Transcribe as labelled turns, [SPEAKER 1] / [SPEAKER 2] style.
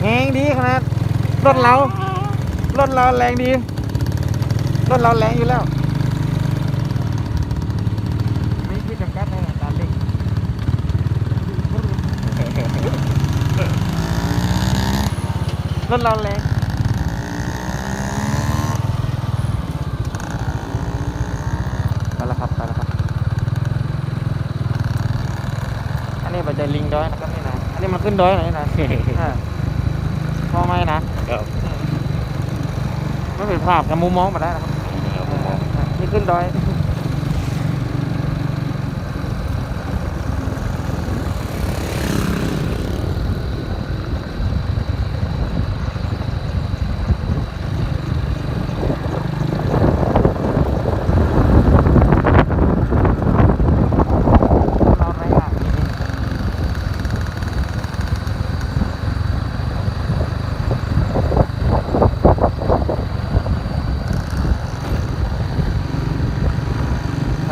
[SPEAKER 1] แรงดีขนาดรถเรารถเราแรงดีรถเราแรงอยู่แล้วไม่พี่จำกัดในกาเล่งรถเราแรงไปแล้วครับไปแล้วครับ อันนี้ปัจจัยลิงด้อยนะครับนี่นะ อันนี้มันขึ้นด้อยหน่อยนะ อ่าพอไหมนะครับไม่เป็นภาพกับมุมมองมาได้นะครับอ่านี่ขึ้นดอย